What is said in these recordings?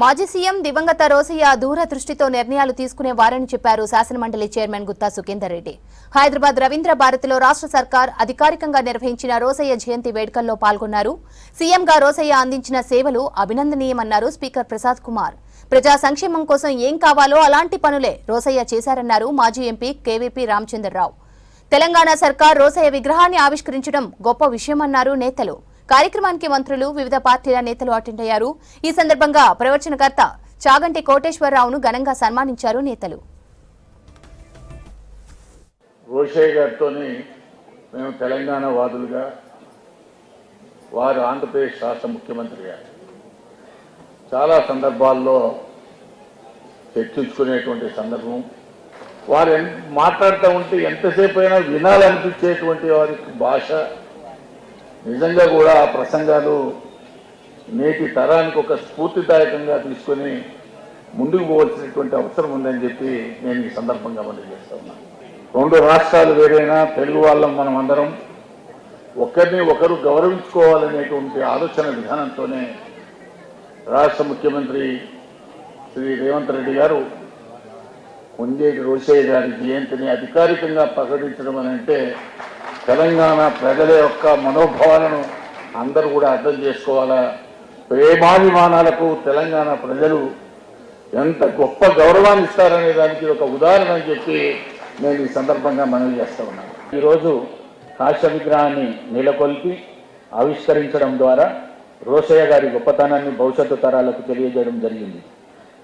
మాజీ సీఎం దివంగత రోసయ్య దూరదృష్టితో నిర్ణయాలు తీసుకునే వారని చెప్పారు శాసనమండలి చైర్మన్ గుత్తా సుఖేందర్ రెడ్డి. హైదరాబాద్ రవీంద్ర భారతిలో రాష్ట్ర సర్కార్ అధికారికంగా నిర్వహించిన రోసయ్య జయంతి వేడుకల్లో పాల్గొన్నారు. సీఎంగా రోసయ్య అందించిన సేవలు అభినందనీయమన్నారు స్పీకర్ ప్రసాద్ కుమార్. ప్రజా సంక్షేమం కోసం ఏం కావాలో అలాంటి పనులే రోసయ్య చేశారన్నారు మాజీ ఎంపీ కేవీపీ రామచంద్రరావు. తెలంగాణ సర్కార్ రోసయ్య విగ్రహాన్ని ఆవిష్కరించడం గొప్ప విషయమన్నారు నేతలు. కార్యక్రమానికి మంత్రులు వివిధ పార్టీల నేతలు అటెండ్ అయ్యారు. ఈ సందర్భంగా ప్రవచనకర్త చాగంటి కోటేశ్వరరావును ఘనంగా సన్మానించారు నేతలు. గారితో మేము తెలంగాణ వాదులుగా వారు ఆంధ్రప్రదేశ్ రాష్ట్ర ముఖ్యమంత్రిగా. చాలా సందర్భాల్లో చర్చించుకునేటువంటి సందర్భం. వారు మాట్లాడుతూ ఉంటే ఎంతసేపు అయినా వినాలనిపించేటువంటి వారికి భాష నిజంగా కూడా ఆ ప్రసంగాలు నేటి తరానికి ఒక స్ఫూర్తిదాయకంగా తీసుకొని ముందుకు పోవాల్సినటువంటి అవసరం ఉందని చెప్పి నేను ఈ సందర్భంగా మనం చేస్తా ఉన్నాను రెండు రాష్ట్రాలు వేరైనా తెలుగు వాళ్ళం మనం అందరం ఒకరిని ఒకరు గౌరవించుకోవాలనేటువంటి ఆలోచన విధానంతోనే రాష్ట్ర ముఖ్యమంత్రి శ్రీ రేవంత్ రెడ్డి గారు కొంజేటి రోషయ్య గారి జయంతిని అధికారికంగా ప్రకటించడం అని అంటే తెలంగాణ ప్రజల యొక్క మనోభావాలను అందరూ కూడా అర్థం చేసుకోవాలా? ప్రేమాభిమానాలకు తెలంగాణ ప్రజలు ఎంత గొప్ప గౌరవాన్ని ఇస్తారనే దానికి ఒక ఉదాహరణ అని చెప్పి నేను ఈ సందర్భంగా మనవి చేస్తూ ఉన్నాను ఈరోజు కాశ్య విగ్రహాన్ని నెలకొల్పి ఆవిష్కరించడం ద్వారా రోషయ్య గారి గొప్పతనాన్ని భవిష్యత్తు తరాలకు తెలియజేయడం జరిగింది.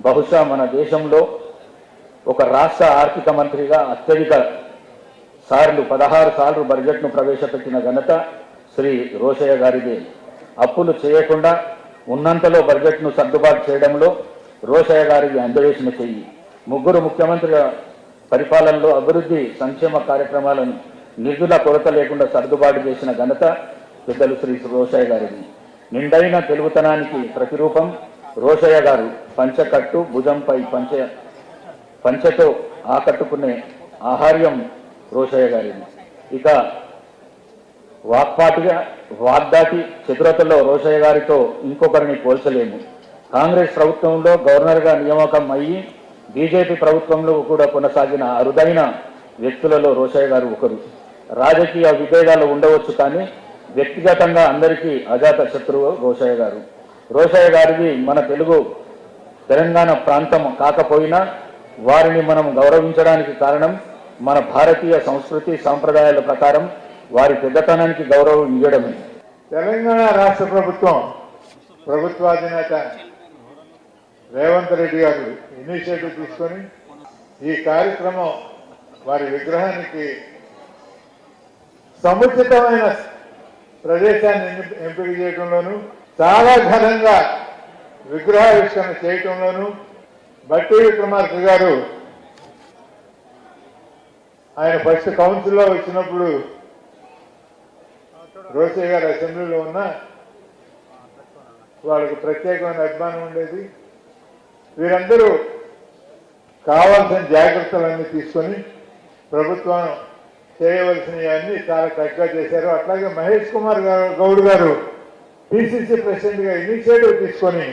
బహుశా మన దేశంలో ఒక రాష్ట్ర ఆర్థిక మంత్రిగా అత్యధిక సార్లు పదహారు సార్లు బడ్జెట్ను ప్రవేశపెట్టిన ఘనత శ్రీ రోషయ్య గారిదే. అప్పులు చేయకుండా ఉన్నంతలో బడ్జెట్ను సర్దుబాటు చేయడంలో రోషయ్య గారికి అందవేసిన చెయ్యి. ముగ్గురు ముఖ్యమంత్రుల పరిపాలనలో అభివృద్ధి సంక్షేమ కార్యక్రమాలను నిధుల కొరత లేకుండా సర్దుబాటు చేసిన ఘనత పెద్దలు శ్రీ రోషయ్య గారిది. నిండైన తెలుగుతనానికి ప్రతిరూపం రోషయ్య గారు. పంచకట్టు భుజంపై పంచ పంచతో ఆకట్టుకునే ఆహార్యం రోషయ్య గారిని ఇక వాక్పాటిగా వాగ్దాటి చతురతలో రోషయ్య గారితో ఇంకొకరిని పోల్చలేము. కాంగ్రెస్ ప్రభుత్వంలో గవర్నర్గా నియామకం అయ్యి బీజేపీ ప్రభుత్వంలో కూడా కొనసాగిన అరుదైన వ్యక్తులలో రోషయ్య గారు ఒకరు. రాజకీయ విభేదాలు ఉండవచ్చు కానీ వ్యక్తిగతంగా అందరికీ అజాత శత్రువు రోషయ్య గారు. రోషయ్య గారిది మన తెలుగు తెలంగాణ ప్రాంతం కాకపోయినా వారిని మనం గౌరవించడానికి కారణం మన భారతీయ సంస్కృతి సాంప్రదాయాల ప్రకారం వారి పెద్దతనానికి గౌరవం ఇవ్వడమే. తెలంగాణ రాష్ట్ర ప్రభుత్వం ప్రభుత్వాధినేత రేవంత్ రెడ్డి గారు ఇనిషియేటివ్ తీసుకొని ఈ కార్యక్రమం వారి విగ్రహానికి సముచితమైన ప్రదేశాన్ని ఎంపిక చేయడంలోనూ చాలా ఘనంగా విగ్రహావిష్కరణ చేయటంలోనూ బట్టి విక్రమార్క గారు ఆయన ఫస్ట్ కౌన్సిల్లో వచ్చినప్పుడు రోసయ్య గారు అసెంబ్లీలో ఉన్న వాళ్ళకు ప్రత్యేకమైన అభిమానం ఉండేది. వీరందరూ కావాల్సిన జాగ్రత్తలన్నీ తీసుకొని ప్రభుత్వం చేయవలసినవన్నీ చాలా చక్కగా చేశారు. అట్లాగే మహేష్ కుమార్ గారు గౌడ్ గారు పిసిసి ప్రెసిడెంట్గా ఇనిషియేటివ్ తీసుకొని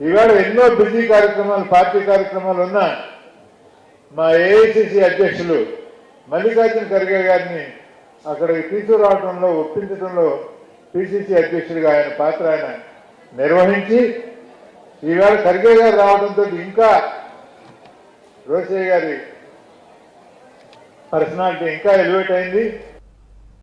ఇవాళ ఎన్నో బిజీ కార్యక్రమాలు పార్టీ కార్యక్రమాలు ఉన్నా మా ఏఐసిసి అధ్యక్షులు మల్లికార్జున ఖర్గే గారిని అక్కడికి తీసుకురావడంలో ఒప్పించడంలో పిసిసి అధ్యక్షుడిగా ఆయన పాత్ర ఆయన నిర్వహించి ఈవేళ ఖర్గే గారు రావడంతో ఇంకా రోసయ్య గారి పర్సనాలిటీ ఇంకా ఎలివేట్ అయింది.